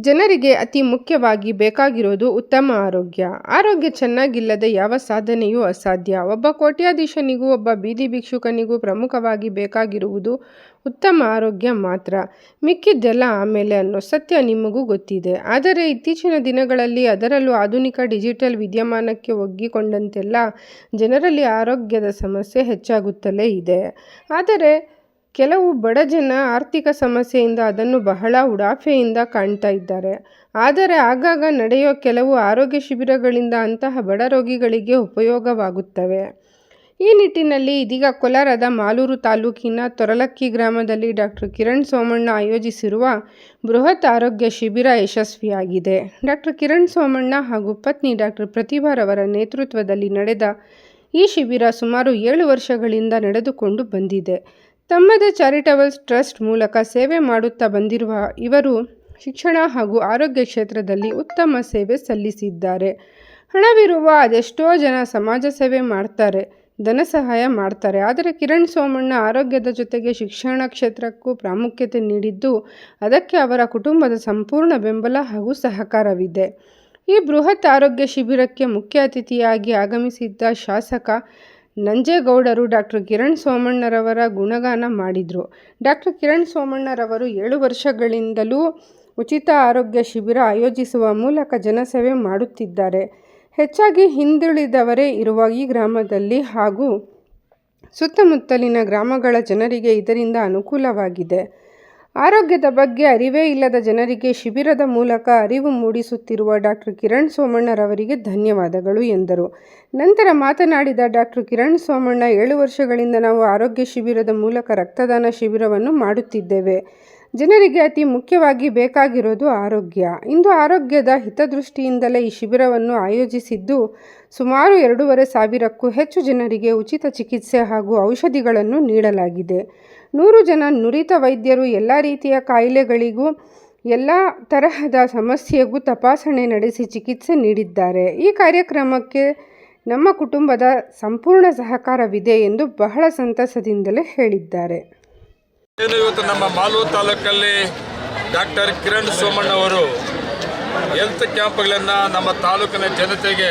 ಜನರಿಗೆ ಅತಿ ಮುಖ್ಯವಾಗಿ ಬೇಕಾಗಿರೋದು ಉತ್ತಮ ಆರೋಗ್ಯ. ಆರೋಗ್ಯ ಚೆನ್ನಾಗಿಲ್ಲದೆ ಯಾವ ಸಾಧನೆಯೂ ಅಸಾಧ್ಯ. ಒಬ್ಬ ಕೋಟ್ಯಾಧೀಶನಿಗೂ ಒಬ್ಬ ಬೀದಿ ಭಿಕ್ಷುಕನಿಗೂ ಪ್ರಮುಖವಾಗಿ ಬೇಕಾಗಿರುವುದು ಉತ್ತಮ ಆರೋಗ್ಯ ಮಾತ್ರ. ಮಿಕ್ಕಿದ್ದೆಲ್ಲ ಆಮೇಲೆ ಅನ್ನೋ ಸತ್ಯ ನಿಮಗೂ ಗೊತ್ತಿದೆ. ಆದರೆ ಇತ್ತೀಚಿನ ದಿನಗಳಲ್ಲಿ ಅದರಲ್ಲೂ ಆಧುನಿಕ ಡಿಜಿಟಲ್ ವಿದ್ಯಮಾನಕ್ಕೆ ಒಗ್ಗಿಕೊಂಡಂತೆಲ್ಲ ಜನರಲ್ಲಿ ಆರೋಗ್ಯದ ಸಮಸ್ಯೆ ಹೆಚ್ಚಾಗುತ್ತಲೇ ಇದೆ. ಆದರೆ ಕೆಲವು ಬಡ ಜನ ಆರ್ಥಿಕ ಸಮಸ್ಯೆಯಿಂದ ಅದನ್ನು ಬಹಳ ಉಡಾಫೆಯಿಂದ ಕಾಣ್ತಾ ಇದ್ದಾರೆ. ಆದರೆ ಆಗಾಗ ನಡೆಯೋ ಕೆಲವು ಆರೋಗ್ಯ ಶಿಬಿರಗಳಿಂದ ಅಂತಹ ಬಡ ರೋಗಿಗಳಿಗೆ ಉಪಯೋಗವಾಗುತ್ತವೆ. ಈ ನಿಟ್ಟಿನಲ್ಲಿ ಇದೀಗ ಕೋಲಾರದ ಮಾಲೂರು ತಾಲೂಕಿನ ತೊರಲಕ್ಕಿ ಗ್ರಾಮದಲ್ಲಿ ಡಾಕ್ಟರ್ ಕಿರಣ್ ಸೋಮಣ್ಣ ಆಯೋಜಿಸಿರುವ ಬೃಹತ್ ಆರೋಗ್ಯ ಶಿಬಿರ ಯಶಸ್ವಿಯಾಗಿದೆ. ಡಾಕ್ಟರ್ ಕಿರಣ್ ಸೋಮಣ್ಣ ಹಾಗೂ ಪತ್ನಿ ಡಾಕ್ಟರ್ ಪ್ರತಿಭಾರವರ ನೇತೃತ್ವದಲ್ಲಿ ನಡೆದ ಈ ಶಿಬಿರ ಸುಮಾರು ಏಳು ವರ್ಷಗಳಿಂದ ನಡೆದುಕೊಂಡು ಬಂದಿದೆ. ತಮ್ಮದೇ ಚಾರಿಟಬಲ್ ಟ್ರಸ್ಟ್ ಮೂಲಕ ಸೇವೆ ಮಾಡುತ್ತಾ ಬಂದಿರುವ ಇವರು ಶಿಕ್ಷಣ ಹಾಗೂ ಆರೋಗ್ಯ ಕ್ಷೇತ್ರದಲ್ಲಿ ಉತ್ತಮ ಸೇವೆ ಸಲ್ಲಿಸಿದ್ದಾರೆ. ಹಣವಿರುವ ಅದೆಷ್ಟೋ ಜನ ಸಮಾಜ ಸೇವೆ ಮಾಡ್ತಾರೆ, ಧನ ಸಹಾಯ ಮಾಡ್ತಾರೆ. ಆದರೆ ಕಿರಣ್ ಸೋಮಣ್ಣ ಆರೋಗ್ಯದ ಜೊತೆಗೆ ಶಿಕ್ಷಣ ಕ್ಷೇತ್ರಕ್ಕೂ ಪ್ರಾಮುಖ್ಯತೆ ನೀಡಿದ್ದು, ಅದಕ್ಕೆ ಅವರ ಕುಟುಂಬದ ಸಂಪೂರ್ಣ ಬೆಂಬಲ ಹಾಗೂ ಸಹಕಾರವಿದೆ. ಈ ಬೃಹತ್ ಆರೋಗ್ಯ ಶಿಬಿರಕ್ಕೆ ಮುಖ್ಯ ಅತಿಥಿಯಾಗಿ ಆಗಮಿಸಿದ್ದ ಶಾಸಕ ನಂಜೇಗೌಡರು ಡಾಕ್ಟರ್ ಕಿರಣ್ ಸೋಮಣ್ಣರವರ ಗುಣಗಾನ ಮಾಡಿದರು ಡಾಕ್ಟರ್ ಕಿರಣ್ ಸೋಮಣ್ಣರವರು ಏಳು ವರ್ಷಗಳಿಂದಲೂ ಉಚಿತ ಆರೋಗ್ಯ ಶಿಬಿರ ಆಯೋಜಿಸುವ ಮೂಲಕ ಜನಸೇವೆ ಮಾಡುತ್ತಿದ್ದಾರೆ. ಹೆಚ್ಚಾಗಿ ಹಿಂದುಳಿದವರೇ ಇರುವ ಈ ಗ್ರಾಮದಲ್ಲಿ ಹಾಗೂ ಸುತ್ತಮುತ್ತಲಿನ ಗ್ರಾಮಗಳ ಜನರಿಗೆ ಇದರಿಂದ ಅನುಕೂಲವಾಗಿದೆ. ಆರೋಗ್ಯದ ಬಗ್ಗೆ ಅರಿವೇ ಇಲ್ಲದ ಜನರಿಗೆ ಶಿಬಿರದ ಮೂಲಕ ಅರಿವು ಮೂಡಿಸುತ್ತಿರುವ ಡಾಕ್ಟರ್ ಕಿರಣ್ ಸೋಮಣ್ಣರವರಿಗೆ ಧನ್ಯವಾದಗಳು ಎಂದರು. ನಂತರ ಮಾತನಾಡಿದ ಡಾಕ್ಟರ್ ಕಿರಣ್ ಸೋಮಣ್ಣ, ಏಳು ವರ್ಷಗಳಿಂದ ನಾವು ಆರೋಗ್ಯ ಶಿಬಿರದ ಮೂಲಕ ರಕ್ತದಾನ ಶಿಬಿರವನ್ನು ಮಾಡುತ್ತಿದ್ದೇವೆ. ಜನರಿಗೆ ಅತಿ ಮುಖ್ಯವಾಗಿ ಬೇಕಾಗಿರೋದು ಆರೋಗ್ಯ. ಇಂದು ಆರೋಗ್ಯದ ಹಿತದೃಷ್ಟಿಯಿಂದಲೇ ಈ ಶಿಬಿರವನ್ನು ಆಯೋಜಿಸಿದ್ದು, ಸುಮಾರು ಎರಡೂವರೆ ಸಾವಿರಕ್ಕೂ ಹೆಚ್ಚು ಜನರಿಗೆ ಉಚಿತ ಚಿಕಿತ್ಸೆ ಹಾಗೂ ಔಷಧಿಗಳನ್ನು ನೀಡಲಾಗಿದೆ. ನೂರು ಜನ ನುರಿತ ವೈದ್ಯರು ಎಲ್ಲ ರೀತಿಯ ಕಾಯಿಲೆಗಳಿಗೂ, ಎಲ್ಲ ತರಹದ ಸಮಸ್ಯೆಗೂ ತಪಾಸಣೆ ನಡೆಸಿ ಚಿಕಿತ್ಸೆ ನೀಡಿದ್ದಾರೆ. ಈ ಕಾರ್ಯಕ್ರಮಕ್ಕೆ ನಮ್ಮ ಕುಟುಂಬದ ಸಂಪೂರ್ಣ ಸಹಕಾರವಿದೆ ಎಂದು ಬಹಳ ಸಂತಸದಿಂದಲೇ ಹೇಳಿದ್ದಾರೆ. ಇವತ್ತು ನಮ್ಮ ಮಾಲೂರು ತಾಲೂಕಲ್ಲಿ ಡಾಕ್ಟರ್ ಕಿರಣ್ ಸೋಮಣ್ಣ ಅವರು ಹೆಲ್ತ್ ಕ್ಯಾಂಪ್ಗಳನ್ನು ನಮ್ಮ ತಾಲೂಕಿನ ಜನತೆಗೆ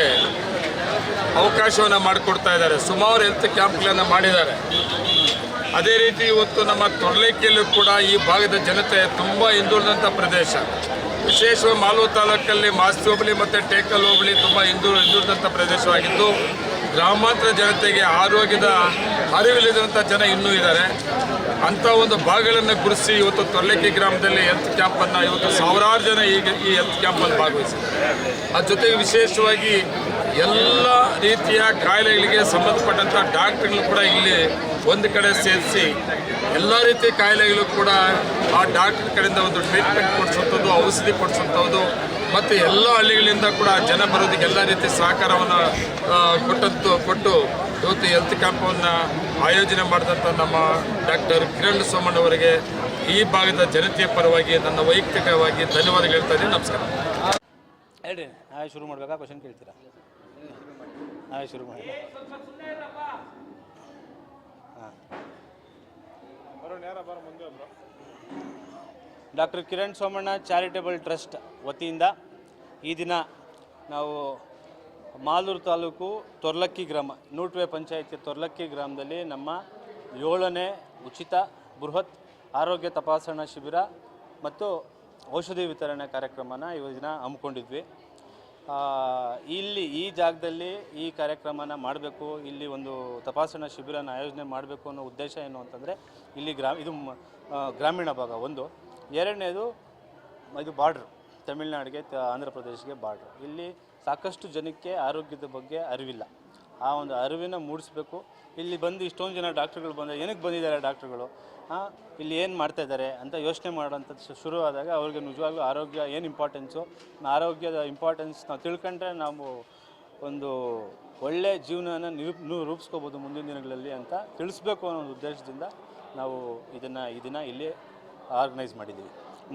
ಅವಕಾಶವನ್ನು ಮಾಡಿಕೊಡ್ತಾ ಇದ್ದಾರೆ ಸುಮಾರು ಹೆಲ್ತ್ ಕ್ಯಾಂಪ್ಗಳನ್ನು ಮಾಡಿದ್ದಾರೆ ಅದೇ ರೀತಿ ಇವತ್ತು ನಮ್ಮ ತೊರ್ಲೇಕಿಯಲ್ಲೂ ಕೂಡ ಈ ಭಾಗದ ಜನತೆ ತುಂಬ ಹಿಂದುಳಿದಂಥ ಪ್ರದೇಶ. ವಿಶೇಷವಾಗಿ ಮಾಲೂರು ತಾಲೂಕಲ್ಲಿ ಮಾಸ್ತಿ ಹೋಬಳಿ ಮತ್ತು ಟೇಕಲ್ ಹೋಬಳಿ ತುಂಬ ಹಿಂದು ಹಿಂದುಳಿದಂಥ ಪ್ರದೇಶವಾಗಿದ್ದು, ಗ್ರಾಮಾಂತರ ಜನತೆಗೆ ಆರೋಗ್ಯದ ಅರಿವಿಲ್ಲದಂಥ ಜನ ಇನ್ನೂ ಇದ್ದಾರೆ. ಅಂಥ ಒಂದು ಭಾಗಗಳನ್ನು ಗುರುತಿಸಿ ಇವತ್ತು ತೊರ್ಲೆಕ್ಕಿ ಗ್ರಾಮದಲ್ಲಿ ಹೆಲ್ತ್ ಕ್ಯಾಂಪನ್ನು ಇವತ್ತು ಸಾವಿರಾರು ಜನ ಈಗ ಈ ಹೆಲ್ತ್ ಕ್ಯಾಂಪಲ್ಲಿ ಭಾಗವಹಿಸಿದ್ದಾರೆ. ಅದ್ರ ಜೊತೆಗೆ ವಿಶೇಷವಾಗಿ ಎಲ್ಲ ರೀತಿಯ ಕಾಯಿಲೆಗಳಿಗೆ ಸಂಬಂಧಪಟ್ಟಂಥ ಡಾಕ್ಟ್ರುಗಳು ಕೂಡ ಇಲ್ಲಿ ಒಂದು ಕಡೆ ಸೇರಿಸಿ ಎಲ್ಲ ರೀತಿಯ ಕಾಯಿಲೆಗಳು ಕೂಡ ಆ ಡಾಕ್ಟ್ರ್ ಕಡೆಯಿಂದ ಒಂದು ಟ್ರೀಟ್ಮೆಂಟ್ ಕೊಡಿಸುವಂಥದ್ದು, ಔಷಧಿ ಕೊಡಿಸುವಂಥದ್ದು ಮತ್ತು ಎಲ್ಲ ಹಳ್ಳಿಗಳಿಂದ ಕೂಡ ಜನ ಬರೋದಕ್ಕೆ ಎಲ್ಲ ರೀತಿಯ ಸಹಕಾರವನ್ನು ಕೊಟ್ಟಂತು, ಕೊಟ್ಟು ಇವತ್ತು ಹೆಲ್ತ್ ಕ್ಯಾಂಪನ್ನು ಆಯೋಜನೆ ಮಾಡಿದಂಥ ನಮ್ಮ ಡಾಕ್ಟರ್ ಕಿರಣ್ ಸೋಮಣ್ಣ ಅವರಿಗೆ ಈ ಭಾಗದ ಜನತೆಯ ಪರವಾಗಿ ನನ್ನ ವೈಯಕ್ತಿಕವಾಗಿ ಧನ್ಯವಾದಗಳು ಹೇಳ್ತಾ ಇದ್ದೀನಿ. ನಮಸ್ಕಾರ. ಹೇಳಿ ನಾವೇ ಶುರು ಮಾಡಬೇಕಾ? ಕ್ವಶನ್ ಕೇಳ್ತೀರಾ? ನಾವೇ ಶುರು ಮಾಡಿ doctor Kiran Somanna charitable trust ವತಿಯಿಂದ ಈ ದಿನ ನಾವು ಮಾಲೂರು ತಾಲೂಕು ತೊರ್ಲಕ್ಕಿ ಗ್ರಾಮ, ನೂಟ್ವೆ ಪಂಚಾಯಿತಿ ತೊರ್ಲಕ್ಕಿ ಗ್ರಾಮದಲ್ಲಿ ನಮ್ಮ ಏಳನೇ ಉಚಿತ ಬೃಹತ್ ಆರೋಗ್ಯ ತಪಾಸಣಾ ಶಿಬಿರ ಮತ್ತು ಔಷಧಿ ವಿತರಣೆ ಕಾರ್ಯಕ್ರಮನ ಇವತ್ತಿನ ಹಮ್ಮಿಕೊಂಡಿದ್ವಿ. ಇಲ್ಲಿ ಈ ಜಾಗದಲ್ಲಿ ಈ ಕಾರ್ಯಕ್ರಮನ ಮಾಡಬೇಕು, ಇಲ್ಲಿ ಒಂದು ತಪಾಸಣಾ ಶಿಬಿರನ ಆಯೋಜನೆ ಮಾಡಬೇಕು ಅನ್ನೋ ಉದ್ದೇಶ ಏನು ಅಂತಂದರೆ, ಇಲ್ಲಿ ಗ್ರಾ, ಇದು ಗ್ರಾಮೀಣ ಭಾಗ ಒಂದು. ಎರಡನೇದು, ಇದು ಬಾರ್ಡ್ರು, ತಮಿಳ್ನಾಡಿಗೆ ಆಂಧ್ರ ಪ್ರದೇಶಕ್ಕೆ ಬಾರ್ಡ್ರು. ಇಲ್ಲಿ ಸಾಕಷ್ಟು ಜನಕ್ಕೆ ಆರೋಗ್ಯದ ಬಗ್ಗೆ ಅರಿವಿಲ್ಲ. ಆ ಒಂದು ಅರಿವಿನ ಮೂಡಿಸ್ಬೇಕು. ಇಲ್ಲಿ ಬಂದು ಇಷ್ಟೊಂದು ಜನ ಡಾಕ್ಟ್ರುಗಳು ಬಂದರೆ ಏನಕ್ಕೆ ಬಂದಿದ್ದಾರೆ ಡಾಕ್ಟ್ರುಗಳು? ಇಲ್ಲಿ ಏನು ಮಾಡ್ತಾ ಇದ್ದಾರೆ ಅಂತ ಯೋಚನೆ ಮಾಡೋಂಥದ್ದು ಶುರು ಆದಾಗ ಅವ್ರಿಗೆ ನಿಜವಾಗ್ಲೂ ಆರೋಗ್ಯ ಏನು ಇಂಪಾರ್ಟೆನ್ಸು ಆರೋಗ್ಯದ ಇಂಪಾರ್ಟೆನ್ಸ್ ನಾವು ತಿಳ್ಕೊಂಡ್ರೆ ನಾವು ಒಂದು ಒಳ್ಳೆ ಜೀವನನ ನಿರೂಪ್ ರೂಪಿಸ್ಕೋಬೋದು ಮುಂದಿನ ದಿನಗಳಲ್ಲಿ ಅಂತ ತಿಳಿಸ್ಬೇಕು ಅನ್ನೋ ಒಂದು ಉದ್ದೇಶದಿಂದ ನಾವು ಇದನ್ನು ಈ ದಿನ ಇಲ್ಲಿ ಆರ್ಗನೈಸ್ ಮಾಡಿದ್ದೀವಿ.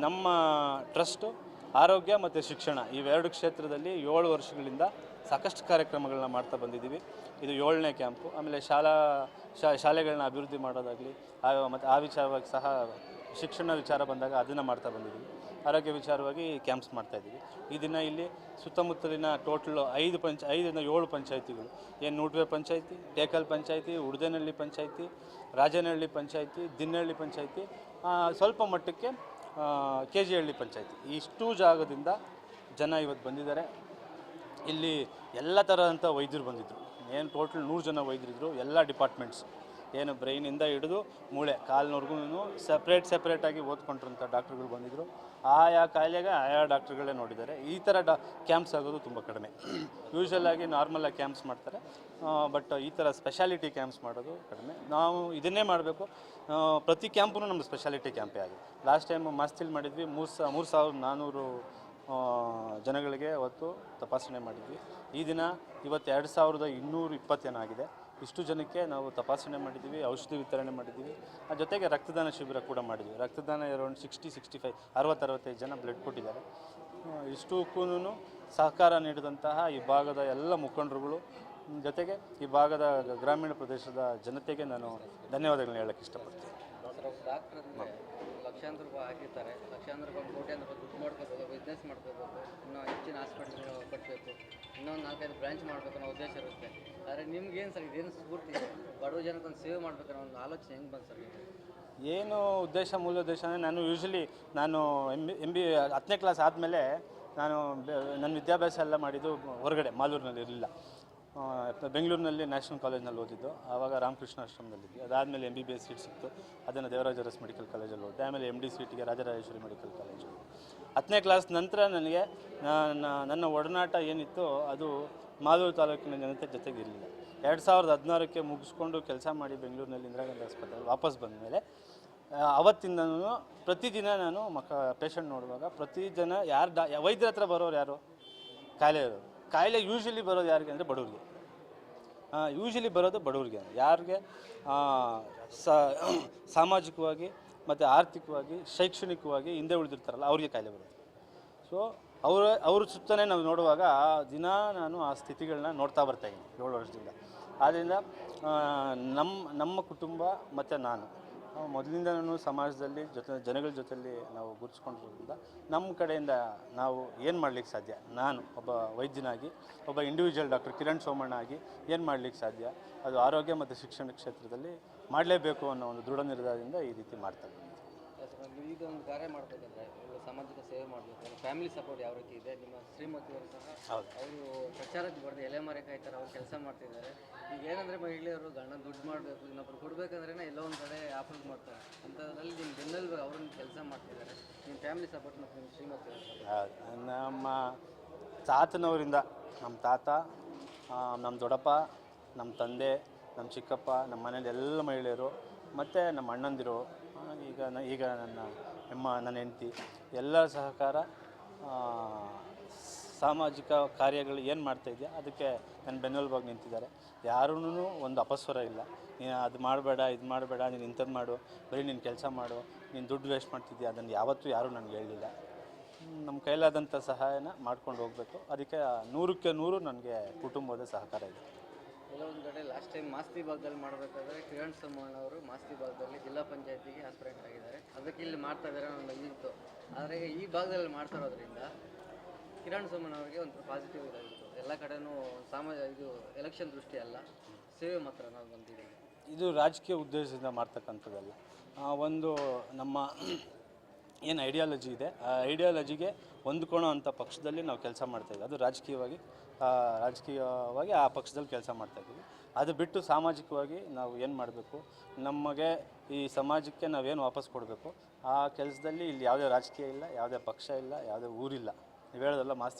ನಮ್ಮ ಟ್ರಸ್ಟು ಆರೋಗ್ಯ ಮತ್ತು ಶಿಕ್ಷಣ ಇವೆರಡು ಕ್ಷೇತ್ರದಲ್ಲಿ ಏಳು ವರ್ಷಗಳಿಂದ ಸಾಕಷ್ಟು ಕಾರ್ಯಕ್ರಮಗಳನ್ನ ಮಾಡ್ತಾ ಬಂದಿದ್ದೀವಿ. ಇದು ಏಳನೇ ಕ್ಯಾಂಪು. ಆಮೇಲೆ ಶಾಲಾ ಶಾಲೆಗಳನ್ನ ಅಭಿವೃದ್ಧಿ ಮಾಡೋದಾಗಲಿ ಮತ್ತು ಆ ವಿಚಾರವಾಗಿ ಸಹ ಶಿಕ್ಷಣ ವಿಚಾರ ಬಂದಾಗ ಅದನ್ನು ಮಾಡ್ತಾ ಬಂದಿದ್ದೀವಿ. ಆರೋಗ್ಯ ವಿಚಾರವಾಗಿ ಕ್ಯಾಂಪ್ಸ್ ಮಾಡ್ತಾ ಇದ್ದೀವಿ. ಈ ದಿನ ಇಲ್ಲಿ ಸುತ್ತಮುತ್ತಲಿನ ಟೋಟಲ್ ಐದು ಪಂಚ ಐದರಿಂದ ಏಳು ಪಂಚಾಯಿತಿಗಳು. ಏನು ನೂಟ್ವೆ ಪಂಚಾಯಿತಿ ಟೇಕಲ್ ಪಂಚಾಯಿತಿ ಉಡ್ದೇನಹಳ್ಳಿ ಪಂಚಾಯಿತಿ ರಾಜನಹಳ್ಳಿ ಪಂಚಾಯಿತಿ ದಿನ್ನಹಳ್ಳಿ ಪಂಚಾಯಿತಿ ಆ, ಸ್ವಲ್ಪ ಮಟ್ಟಕ್ಕೆ ಕೆ ಜಿ ಹಳ್ಳಿ ಪಂಚಾಯತಿ. ಇಷ್ಟು ಜಾಗದಿಂದ ಜನ ಇವತ್ತು ಬಂದಿದ್ದಾರೆ. ಇಲ್ಲಿ ಎಲ್ಲ ಥರದಂಥ ವೈದ್ಯರು ಬಂದಿದ್ದರು ಏನು ಟೋಟಲ್ ನೂರು ಜನ ವೈದ್ಯರಿದ್ದರು ಎಲ್ಲ ಡಿಪಾರ್ಟ್ಮೆಂಟ್ಸ್. ಏನು ಬ್ರೈನಿಂದ ಹಿಡಿದು ಮೂಳೆ ಕಾಲಿನವ್ರಿಗೂ ಸಪ್ರೇಟ್ ಸಪ್ರೇಟಾಗಿ ಓದ್ಕೊಂಡಿರೋಂಥ ಡಾಕ್ಟ್ರುಗಳು ಬಂದಿದ್ದರು ಆಯಾ ಕಾಯಿಲೆಗೆ ಆಯಾ ಡಾಕ್ಟ್ರುಗಳೇ ನೋಡಿದ್ದಾರೆ. ಈ ಥರ ಡಾ ಕ್ಯಾಂಪ್ಸ್ ಆಗೋದು ತುಂಬ ಕಡಿಮೆ. ಯೂಶ್ವಲ್ ಆಗಿ ನಾರ್ಮಲಾಗಿ ಕ್ಯಾಂಪ್ಸ್ ಮಾಡ್ತಾರೆ. ಬಟ್ ಈ ಥರ ಸ್ಪೆಷಾಲಿಟಿ ಕ್ಯಾಂಪ್ಸ್ ಮಾಡೋದು ಕಡಿಮೆ. ನಾವು ಇದನ್ನೇ ಮಾಡಬೇಕು. ಪ್ರತಿ ಕ್ಯಾಂಪೂ ನಮ್ಮ ಸ್ಪೆಷಾಲಿಟಿ ಕ್ಯಾಂಪೇ ಆಗಿದೆ. ಲಾಸ್ಟ್ ಟೈಮ್ ಮಸ್ತಿಲ್ ಮಾಡಿದ್ವಿ. ಮೂರು ಸಾ, ಮೂರು ಸಾವಿರದ ನಾನ್ನೂರು ಜನಗಳಿಗೆ ಅವತ್ತು ತಪಾಸಣೆ ಮಾಡಿದ್ವಿ. ಈ ದಿನ ಇವತ್ತು ಎರಡು ಸಾವಿರದ ಇನ್ನೂರು ಇಪ್ಪತ್ತೇನಾಗಿದೆ ಇಷ್ಟು ಜನಕ್ಕೆ ನಾವು ತಪಾಸಣೆ ಮಾಡಿದ್ದೀವಿ, ಔಷಧಿ ವಿತರಣೆ ಮಾಡಿದ್ದೀವಿ. ಆ ಜೊತೆಗೆ ರಕ್ತದಾನ ಶಿಬಿರ ಕೂಡ ಮಾಡಿದ್ವಿ. ರಕ್ತದಾನ ಅರೌಂಡ್ ಸಿಕ್ಸ್ಟಿ ಸಿಕ್ಸ್ಟಿ ಫೈವ್ ಅರವತ್ತು, ಅರವತ್ತೈದು ಜನ ಬ್ಲಡ್ ಕೊಟ್ಟಿದ್ದಾರೆ. ಇಷ್ಟಕ್ಕೂ ಸಹಕಾರ ನೀಡಿದಂತಹ ಈ ಭಾಗದ ಎಲ್ಲ ಮುಖಂಡರುಗಳು, ಜೊತೆಗೆ ಈ ಭಾಗದ ಗ್ರಾಮೀಣ ಪ್ರದೇಶದ ಜನತೆಗೆ ನಾನು ಧನ್ಯವಾದಗಳನ್ನ ಹೇಳಕ್ಕೆ ಇಷ್ಟಪಡ್ತೀನಿ. ಲಕ್ಷಾಂತರ ರೂಪಾಯಿ ಹಾಕಿರ್ತಾರೆ. ಲಕ್ಷಾಂತರ ರೂಪಾಯಿ ಕೋಟ್ಯಾಂತರ ರೂಪಾಯಿ ದುಡ್ಡು ಮಾಡ್ಕೋಬೇಕು ಬಿಸ್ನೆಸ್ ಮಾಡ್ಕೋಬೇಕು ಇನ್ನೂ ಹೆಚ್ಚಿನ ಹಾಸ್ಪಿಟಲ್ ಕಟ್ಟಬೇಕು ಇನ್ನೊಂದು ನಾಲ್ಕೈದು ಬ್ರಾಂಚ್ ಮಾಡಬೇಕು ಅನ್ನೋ ಉದ್ದೇಶ ಇರುತ್ತೆ. ಆದರೆ ನಿಮ್ಗೇನು ಸರ್ ಇದೇನು ಸ್ಫೂರ್ತಿ? ಬಡವ ಜನಕ್ಕೊಂದು ಸೇವೆ ಮಾಡ್ಬೇಕು ಅನ್ನೋ ಒಂದು ಆಲೋಚನೆ ಹೆಂಗೆ ಬಂತು ಸರ್ ಏನು ಉದ್ದೇಶ, ಮೂಲ ಉದ್ದೇಶ ಅಂದರೆ ನಾನು ಯೂಶ್ವಲಿ ನಾನು ಎಂ ಬಿ ಎಂ ಬಿ ಹತ್ತನೇ ಕ್ಲಾಸ್ ಆದಮೇಲೆ ನಾನು ನನ್ನ ವಿದ್ಯಾಭ್ಯಾಸ ಎಲ್ಲ ಮಾಡಿದ್ದು ಹೊರಗಡೆ, ಮಾಲೂರಿನಲ್ಲಿ ಇರಲಿಲ್ಲ. ಬೆಂಗಳೂರಿನಲ್ಲಿ ನ್ಯಾಷನಲ್ ಕಾಲೇಜ್ನಲ್ಲಿ ಓದಿದ್ದು, ಆವಾಗ ರಾಮಕೃಷ್ಣ ಆಶ್ರಮದಲ್ಲಿದ್ದೆ ಅದಾದಮೇಲೆ M B B S seat ಸಿಕ್ತು. ಅದನ್ನು ದೇವರಾಜ ಅರಸ್ ಮೆಡಿಕಲ್ ಕಾಲೇಜಲ್ಲಿ ಓದಿದೆ. ಆಮೇಲೆ ಎಂ ಡಿ ಸೀಟಿಗೆ ರಾಜರಾಜೇಶ್ವರಿ ಮೆಡಿಕಲ್ ಕಾಲೇಜು ಹತ್ತನೇ ಕ್ಲಾಸ್ ನಂತರ ನನಗೆ ನನ್ನ- ಒಡನಾಟ ಏನಿತ್ತು ಅದು ಮಾದೂರು ತಾಲೂಕಿನ ಜನತೆ ಜೊತೆಗೆ ಇರಲಿಲ್ಲ. ಎರಡು ಸಾವಿರದ ಹದಿನಾರಕ್ಕೆ ಮುಗಿಸ್ಕೊಂಡು ಕೆಲಸ ಮಾಡಿ ಬೆಂಗಳೂರಿನಲ್ಲಿ ಇಂದಿರಾ ಗಾಂಧಿ ಆಸ್ಪತ್ರೆಗೆ ವಾಪಸ್ ಬಂದ ಮೇಲೆ ಅವತ್ತಿಂದನೂ ಪ್ರತಿದಿನ ನಾನು ಮಕ್ಕ ಪೇಷಂಟ್ ನೋಡುವಾಗ ಪ್ರತಿ ಜನ ಯಾರು ಡಾ ವೈದ್ಯರ ಹತ್ರ ಬರೋರು ಯಾರು? ಕಾಯಿಲೆ ಇರೋರು ಕಾಯಿಲೆ ಯೂಶ್ವಲಿ ಬರೋದು ಯಾರಿಗೆ ಅಂದರೆ ಬಡವ್ರಿಗೆ. ಯೂಶ್ವಲಿ ಬರೋದು ಬಡವ್ರಿಗೆ ಯಾರಿಗೆ? ಸಾಮಾಜಿಕವಾಗಿ ಮತ್ತು ಆರ್ಥಿಕವಾಗಿ, ಶೈಕ್ಷಣಿಕವಾಗಿ ಹಿಂದೆ ಉಳಿದಿರ್ತಾರಲ್ಲ, ಅವ್ರಿಗೆ ಕಾಯಿಲೆ ಬರೋದು. ಸೊ ಅವರ, ಅವ್ರ ಸುತ್ತಲೇ ನಾವು ನೋಡುವಾಗ ದಿನ ನಾನು ಆ ಸ್ಥಿತಿಗಳನ್ನ ನೋಡ್ತಾ ಬರ್ತಾಯಿದ್ದೀನಿ ಏಳು ವರ್ಷದಿಂದ. ಆದ್ದರಿಂದ ನಮ್ಮ ನಮ್ಮ ಕುಟುಂಬ ಮತ್ತು ನಾನು. ಆ, ಮೊದಲಿಂದ ನಾನು ಸಮಾಜದಲ್ಲಿ ಜೊತೆ ಜನಗಳ ಜೊತೆಯಲ್ಲಿ ನಾವು ಗುರುತಿಸ್ಕೊಂಡಿರೋದ್ರಿಂದ ನಮ್ಮ ಕಡೆಯಿಂದ ನಾವು ಏನು ಮಾಡ್ಲಿಕ್ಕೆ ಸಾಧ್ಯ? ನಾನು ಒಬ್ಬ ವೈದ್ಯನಾಗಿ ಒಬ್ಬ ಇಂಡಿವಿಜುವಲ್ ಡಾಕ್ಟರ್ ಕಿರಣ್ ಸೋಮಣ್ಣ ಆಗಿ ಏನು ಮಾಡ್ಲಿಕ್ಕೆ ಸಾಧ್ಯ? ಅದು ಆರೋಗ್ಯ ಮತ್ತು ಶಿಕ್ಷಣ ಕ್ಷೇತ್ರದಲ್ಲಿ ಮಾಡಲೇಬೇಕು ಅನ್ನೋ ಒಂದು ದೃಢ ನಿರ್ಧಾರದಿಂದ ಈ ರೀತಿ ಮಾಡ್ತಾ ಈಗ ಒಂದು ಕಾರ್ಯ ಮಾಡ್ಬೇಕಂದ್ರೆ ಈಗ ಸಾಮಾಜಿಕ ಸೇವೆ ಮಾಡಬೇಕು ಫ್ಯಾಮಿಲಿ ಸಪೋರ್ಟ್ ಯಾವ ರೀತಿ ಇದೆ ನಿಮ್ಮ ಶ್ರೀಮತಿಯವರು ಸಹ ಅವರು ಪ್ರಚಾರಕ್ಕೆ ಬರೆದು ಎಲೆ ಮರೆಕಾಯ್ತಾರೆ ಅವ್ರು ಕೆಲಸ ಮಾಡ್ತಿದ್ದಾರೆ. ಈಗ ಏನಂದರೆ ಮಹಿಳೆಯರು ಗಂಡ ದುಡ್ಡು ಮಾಡಬೇಕು ಇನ್ನೊಬ್ರು ಕೊಡ್ಬೇಕಂದ್ರೆ ಎಲ್ಲೋ ಒಂದು ಕಡೆ ಆಫರ್ ಮಾಡ್ತಾರೆ. ಅಂಥದ್ರಲ್ಲಿ ನಿಮ್ಮ ಬೆನ್ನಲ್ಲಿ ಅವ್ರನ್ನ ಕೆಲಸ ಮಾಡ್ತಿದ್ದಾರೆ. ನಿಮ್ಮ ಫ್ಯಾಮಿಲಿ ಸಪೋರ್ಟ್ ಮತ್ತು ನಿಮ್ಮ ಶ್ರೀಮತಿ. ನಮ್ಮ ತಾತನವರಿಂದ ನಮ್ಮ ತಾತ ನಮ್ಮ ದೊಡ್ಡಪ್ಪ ನಮ್ಮ ತಂದೆ ನಮ್ಮ ಚಿಕ್ಕಪ್ಪ ನಮ್ಮ ಮನೇಲಿ ಎಲ್ಲ ಮಹಿಳೆಯರು ಮತ್ತು ನಮ್ಮ ಅಣ್ಣಂದಿರು ಈಗ ನ- ಈಗ ನನ್ನ ಹೆಮ್ಮ, ನನ್ನ ಹೆಂಡತಿ ಎಲ್ಲರ ಸಹಕಾರ ಸಾಮಾಜಿಕ ಕಾರ್ಯಗಳು ಏನು ಮಾಡ್ತಾ ಇದೆಯಾ, ಅದಕ್ಕೆ ನನ್ನ ಬೆನ್ನೆಲುಬಾಗಿ ನಿಂತಿದ್ದಾರೆ. ಯಾರೂ ಒಂದು ಅಪಸ್ವರ ಇಲ್ಲ. ನೀನು ಅದು ಮಾಡಬೇಡ, ಇದು ಮಾಡಬೇಡ, ನೀನು ಇಂಥದ್ದು ಮಾಡು, ಬರೀ ನೀನು ಕೆಲಸ ಮಾಡು, ನೀನು ದುಡ್ಡು ವೇಸ್ಟ್ ಮಾಡ್ತಿದ್ದೀಯಾ ಅದನ್ನು ಯಾವತ್ತೂ ಯಾರೂ ನನಗೆ ಹೇಳಿಲ್ಲ. ನಮ್ಮ ಕೈಲಾದಂಥ ಸಹಾಯನ ಮಾಡ್ಕೊಂಡು ಹೋಗಬೇಕು. ಅದಕ್ಕೆ ನೂರಕ್ಕೆ ನೂರು ನನಗೆ ಕುಟುಂಬದ ಸಹಕಾರ ಇದೆ. ಒಂದು ಕಡೆ ಲಾಸ್ಟ್ ಟೈಮ್ ಮಾಸ್ತಿ ಭಾಗದಲ್ಲಿ ಮಾಡಬೇಕಾದ್ರೆ ಕಿರಣ್ ಸೋಮಣ್ಣ ಅವರು ಮಾಸ್ತಿ ಭಾಗದಲ್ಲಿ ಜಿಲ್ಲಾ ಪಂಚಾಯತಿಗೆ ಆಸ್ಪಿರೆಂಟ್ ಆಗಿದ್ದಾರೆ. ಅದಕ್ಕೆ ಇಲ್ಲಿ ಮಾಡ್ತಾ ಇದ್ದಾರೆ ಒಂದು ಇತ್ತು ಆದರೆ ಈ ಭಾಗದಲ್ಲಿ ಮಾಡ್ತಾ ಇರೋದ್ರಿಂದ ಕಿರಣ್ ಸೋಮಣ್ಣ ಅವರಿಗೆ ಒಂದು ಪಾಸಿಟಿವ್ ಇದಾಗಿತ್ತು. ಎಲ್ಲ ಕಡೆನೂ ಸಾಮಾಜ ಇದು ಎಲೆಕ್ಷನ್ ದೃಷ್ಟಿ ಅಲ್ಲ, ಸೇವೆ ಮಾತ್ರ ನಾವು ಬಂದಿದ್ದೀವಿ ಇದು ರಾಜಕೀಯ ಉದ್ದೇಶದಿಂದ ಮಾಡ್ತಕ್ಕಂಥದ್ದಲ್ಲ. ಒಂದು ನಮ್ಮ ಏನು ಐಡಿಯಾಲಜಿ ಇದೆ, ಆ ಐಡಿಯಾಲಜಿಗೆ ಹೊಂದ್ಕೊಳ್ಳೋ ಅಂಥ ಪಕ್ಷದಲ್ಲಿ ನಾವು ಕೆಲಸ ಮಾಡ್ತಾಯಿದ್ವಿ ಅದು ರಾಜಕೀಯವಾಗಿ ರಾಜಕೀಯವಾಗಿ ಆ ಪಕ್ಷದಲ್ಲಿ ಕೆಲಸ ಮಾಡ್ತಾಯಿದ್ದೀವಿ ಅದು ಬಿಟ್ಟು ಸಾಮಾಜಿಕವಾಗಿ ನಾವು ಏನು ಮಾಡಬೇಕು? ನಮಗೆ ಈ ಸಮಾಜಕ್ಕೆ ನಾವೇನು ವಾಪಸ್ ಕೊಡಬೇಕು? ಆ ಕೆಲಸದಲ್ಲಿ ಇಲ್ಲಿ ಯಾವುದೇ ರಾಜಕೀಯ ಇಲ್ಲ, ಯಾವುದೇ ಪಕ್ಷ ಇಲ್ಲ, ಯಾವುದೇ ಊರಿಲ್ಲ. ನೀವು ಹೇಳೋದಲ್ಲ ಮಾಸ್ತಿ